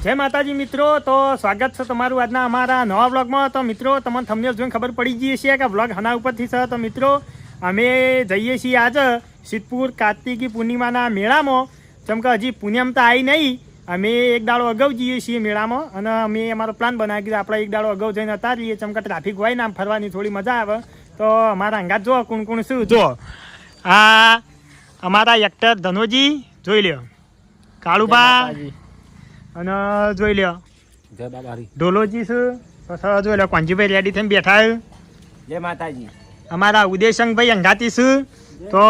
જય માતાજી મિત્રો તો સ્વાગત છે તમારું આજના અમારા નવા વ્લોગમાં. તો મિત્રો તમને થંબનેલ જોઈને ખબર પડી ગઈ છે કે વ્લોગ હના ઉપરથી છે. તો મિત્રો અમે જઈએ છીએ આજે સિદ્ધપુર કાર્તિકી પૂર્ણિમાના મેળામાં. જેમ કે હજી પૂનમ તો આવી નહીં અમે એક દાડો અગાઉ જઈએ છીએ મેળામાં અને અમે અમારો પ્લાન બનાવી દીધો. આપણે એક દાડો અગાઉ જઈને હતા જઈએ જેમ કે ટ્રાફિક હોય ને આમ ફરવાની થોડી મજા આવે. તો અમારા અંગાત જો કોણ કોણ શું? જો આ અમારા એક્ટર ધનોજી જોઈ લ્યો. કાળુબા. અને જોઈ લ્યો. જય બાબારી. ઢોલોજી છે. પછી જોઈ લો કોંજીભાઈ રેડી થઈને બેઠા જય માતાજી. અમારા ઉદયશંકભાઈ અંગાતી છે. તો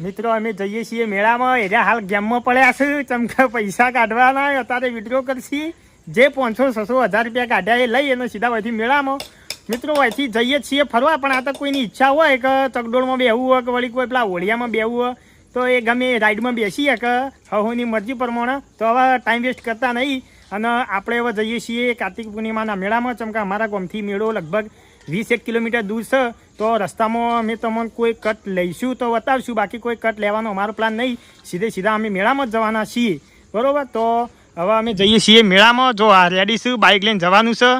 મિત્રો અમે જઈએ છીએ મેળામાં. એટલે હાલ ગેમમાં પડ્યા છે. ચમકે પૈસા કાઢવાના અત્યારે વિડ્રો કરશી. જે પાંચસો છસો હજાર રૂપિયા કાઢ્યા એ લઈ અને સીધા વહીથી મેળામાં. મિત્રો અહીંથી જઈએ છીએ ફરવા. પણ આ તો કોઈની ઈચ્છા હોય કે ચકડોળમાં બેહવું હોય કે વળી કોઈ પેલા હોળિયામાં બેહવું હોય. તો એ ગમે રાઈડમાં બેસીએ કે હહોની મરજી પ્રમાણે, તો હવે ટાઈમ વેસ્ટ કરતા નહીં. અને આપણે હવે જઈએ છીએ કાર્તિક પૂર્ણિમાના મેળામાં ચમકા અમારા ગામથી મેળો લગભગ વીસ એક કિલોમીટર દૂર છે. તો રસ્તામાં અમે તમને કોઈ કટ લઈશું તો બતાવશું, બાકી કોઈ કટ લેવાનો અમારો પ્લાન નહીં. સીધે સીધા અમે મેળામાં જ જવાના છીએ. બરાબર? તો હવે અમે જઈએ છીએ મેળામાં. જો આ રેડી છું બાઇક લઈને જવાનું છે.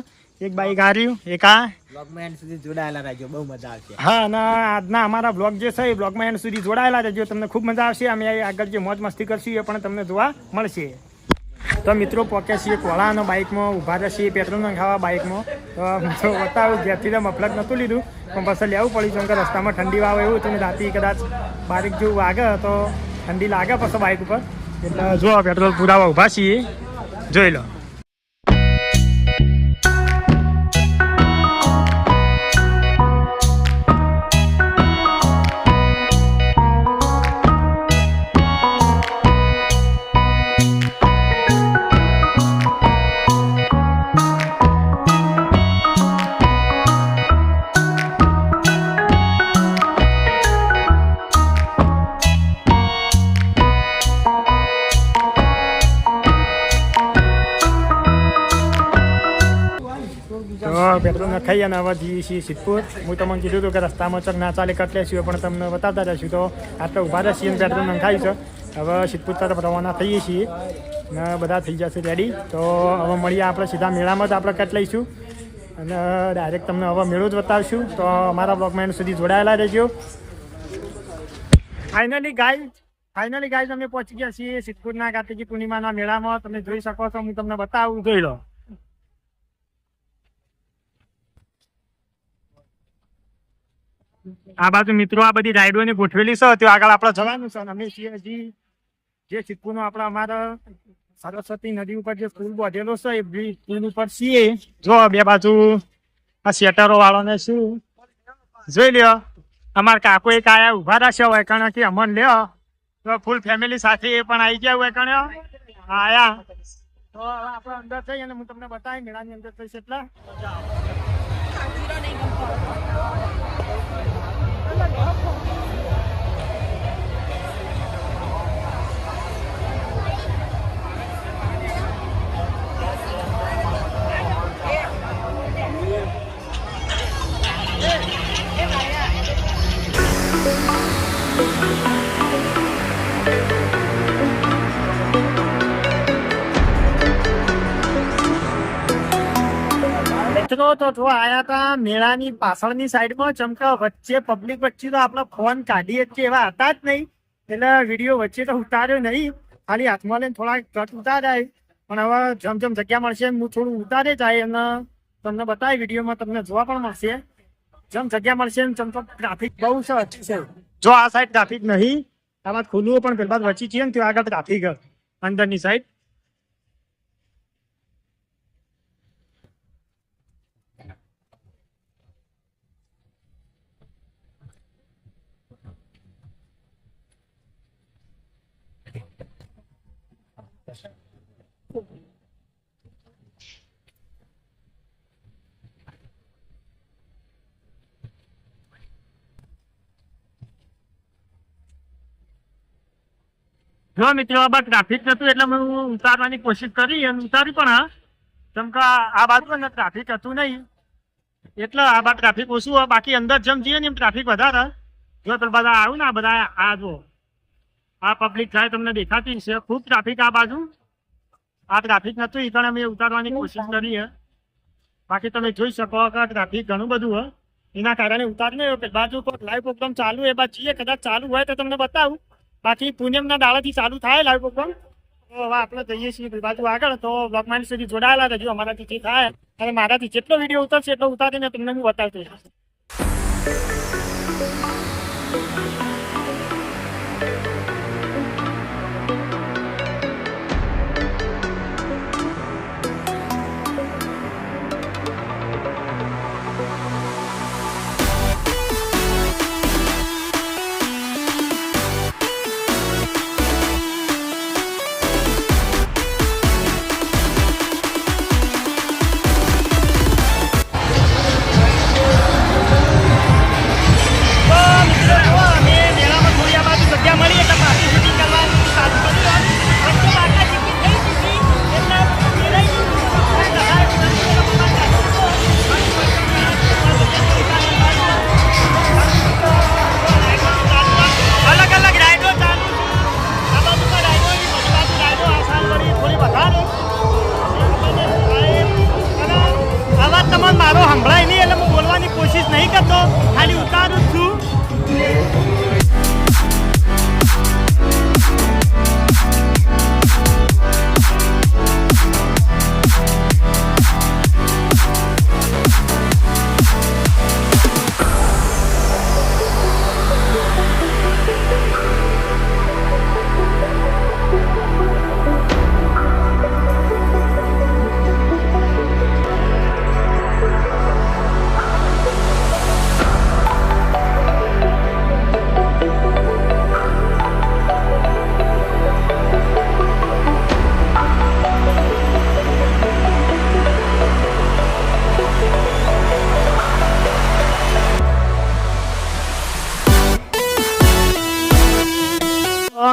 એક બાઈક હાર્યું એક આ. બ્લોગમાં એન્ડ સુધી જોડાયેલા રહેજો બહુ મજા આવશે. હા અને આજના અમારા બ્લોગ જે છે એ બ્લોગમાં એન્ડ સુધી જોડાયેલા રહેજો. તમને ખૂબ મજા આવશે. અમે આગળ જે મોજ મસ્તી કરશું એ પણ તમને જોવા મળશે. તો મિત્રો પોકે છીએ કોળાનો બાઇકમાં ઊભા રહેશે પેટ્રોલ ખાવા બાઇકમાં તો મિત્રો બતાવું જ્યાંથી તો મફલત નહોતું લીધું પણ પછી લેવું પડ્યું કે રસ્તામાં ઠંડી વાવે એવું તમે ને રાતે કદાચ બારીક જેવું વાગે તો ઠંડી લાગે પછી બાઇક ઉપર. એટલે જો પેટ્રોલ પુરાવા ઊભા છીએ જોઈ લો. નખાઈ અને હવે જઈએ છીએ સિદ્ધપુર. હું તમને કીધું હતું કે રસ્તામાં ચક ના ચાલે કટલે છીએ પણ તમને બતાવતા જશું તો આટલા ઊભા રહીએ અને પેટ્રોલ નખાયું છે. હવે સિદ્ધપુર તરફ રવાના થઈએ છીએ ને બધા થઈ જશે રેડી તો હવે મળીએ આપણે સીધા મેળામાં જ આપણે કટ લઈશું. અને ડાયરેક્ટ તમને હવે મેળો જ બતાવશું. તો અમારા બ્લોગમાં સુધી જોડાયેલા રહેજો. ફાઇનલી ગાય ફાઇનલી ગાય અમે પહોંચી ગયા છીએ સિદ્ધપુરના કાર્તિકી પૂર્ણિમાના મેળામાં. તમે જોઈ શકો છો, હું તમને બતાવું. જોઈ લો. આ બાજુ મિત્રો આ બધી રાઈડોની ગોઠવેલી છે. ત્યાં આગળ આપણે જવાનું છે. અમે છીએ હજી જે સિદ્ધપુરનો આપડે અમારા સરસ્વતી નદી ઉપર જે પુલ બાંધેલો છે, એ પુલ ઉપર છીએ. જો બે બાજુ આ શેટરો વાળોને શું? જોઈ લ્યો. અમારા કાકો એક આયા ઊભા રાખ્યા હોય કારણ કે અમન લ્યો. તો ફૂલ ફેમિલી સાથે એ પણ આવી ગયા હોય કણ આયા. તો આપણે અંદર થઈ અને હું તમને બતાવી મેળાની અંદર થઈશ એટલે. મિત્રો જો આયા હતા મેળાની પાછળની સાઈડમાં ચમકા વચ્ચે પબ્લિક વચ્ચે તો આપણે ફોન કાઢીએ જ એવા હતા જ નહીં. એટલે વીડિયો વચ્ચે તો ઉતાર્યો નહીં. ખાલી હાથમાં લઈને થોડા કટ ઉતાર્યા. પણ હવે જમ જમ જગ્યા મળશે હું થોડું ઉતારે જાય અને તમને બતાવી વિડીયોમાં તમને જોવા પણ મળશે. જમ જગ્યા મળશે જેમ તો ટ્રાફિક બહુ છે. જો આ સાઈડ ટ્રાફિક નહીં આમાં ખુલ્લું પણ પેલા વચ્ચે છીએ ને ત્યાં આગળ ટ્રાફિક અંદરની સાઈડ જો મિત્રો આમાં ટ્રાફિક હતું એટલે હું ઉતારવાની કોશિશ કરી અને ઉતારી પણ કેમ કે આ બાજુ ને ટ્રાફિક હતું નહીં. એટલે આ બાજુ ટ્રાફિક ઓછું, બાકી અંદર જેમ જઈએ ને એમ ટ્રાફિક વધારે. જો પેલા બધા આવ્યું ને આ બધા આ જો આ પબ્લિક થાય તમને દેખાતી છે ખૂબ ટ્રાફિક આ બાજુ. આ ટ્રાફિક નથી એ અમે ઉતારવાની કોશિશ કરી છે બાકી તમે જોઈ શકો કે ટ્રાફિક ઘણું બધું હોય એના કારણે ઉતારી નહીં બાજુ લાઈવ પ્રોગ્રામ ચાલુ એ બાજુ જઈએ કદાચ ચાલુ હોય તો તમને બતાવું. બાકી પૂનમના દાડાથી ચાલુ થાય લાઈવ પ્રોગ્રામ તો હવે આપણે જઈએ છીએ બાજુ આગળ. તો બ્લોકમાન સુધી જોડાયેલા રહેજો. અમારાથી જે થાય અને મારાથી જેટલો વીડિયો ઉતરશે એટલો ઉતારીને તમને હું બતાવતો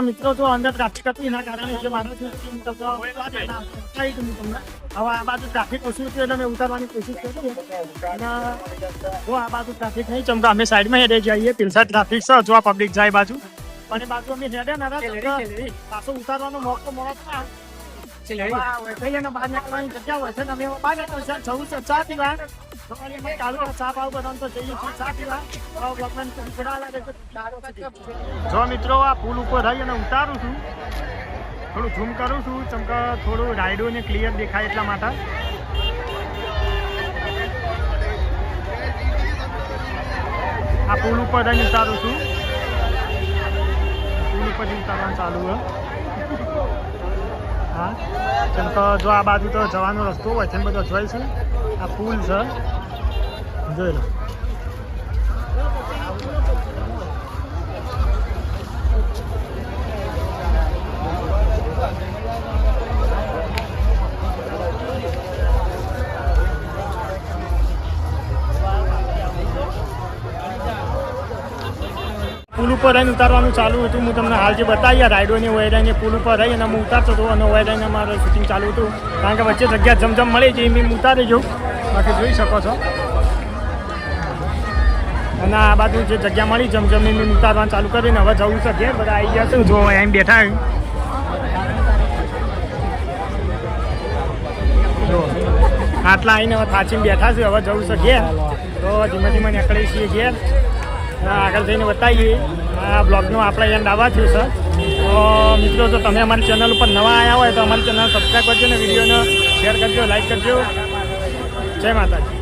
મિત્રો તો અંદર ટ્રાફિક હતું એના કારણે એટલે મારો તમને. હવે આ બાજુ ટ્રાફિક ઓછું હતું એટલે મેં ઉતારવાની કોશિશ કરી અને જો આ બાજુ ટ્રાફિક નહીં ચમકા અમે સાઈડમાં હેડે જઈએ પિલસા ટ્રાફિક છે જો આ પબ્લિક જાય બાજુ. અને બાજુ અમે હેડે ના પાછો ઉતારવાનો મોકો મળે નીકળવાની જગ્યા હોય છે અમે બહાર. જવું છે ચા પીવા. જો મિત્રો, આ પુલ ઉપર રહી અને ઉતારું છું. થોડું ઝૂમ કરું છું, ચમકે થોડું રાઈડો ને ક્લિયર દેખાય એટલા માટે. આ પુલ ઉપર રહીને ઉતારું છું. પુલ ઉપરથી ઉતારવાનું ચાલુ હોય. હા, ચમકા જો આ બાજુ તો જવાનો રસ્તો હોય છે બધો જોઈશું આ પુલ છે. જોઈ પુલ ઉપર રહીને ઉતારવાનું ચાલુ હતું. હું તમને હાલ જે બતાવી, આ રાઈડોની ઓયરાઈને પુલ ઉપર રહી અને હું ઉતારતો હતો. અને ઓયરાઈને મારે શૂટિંગ ચાલુ હતું. કારણ કે વચ્ચે જગ્યા જમજમ મળી જઈ મેં ઉતારી જાઉં. બાકી જોઈ શકો છો. અને આ બાજુ જે જગ્યા મળી જમજમ મેં ઉતારવાનું ચાલુ કરીને હવે જવું ઘેર. બધા આવી ગયા છે. જો એમ બેઠા આટલા આવીને હવે થાચીને બેઠા છે. હવે જવું ઘેર. તો ધીમે ધીમે નીકળી છીએ ઘેર. આગળ જઈને બતાવીએ. આ બ્લોગનું આપણે એન્ડ આવવા થયું છે. તો મિત્રો, જો તમે અમારી ચેનલ ઉપર નવા આવ્યા હોય તો અમારી ચેનલ સબસ્ક્રાઈબ કરજો ને વિડીયોને શેર કરજો લાઈક કરજો. જય માતાજી.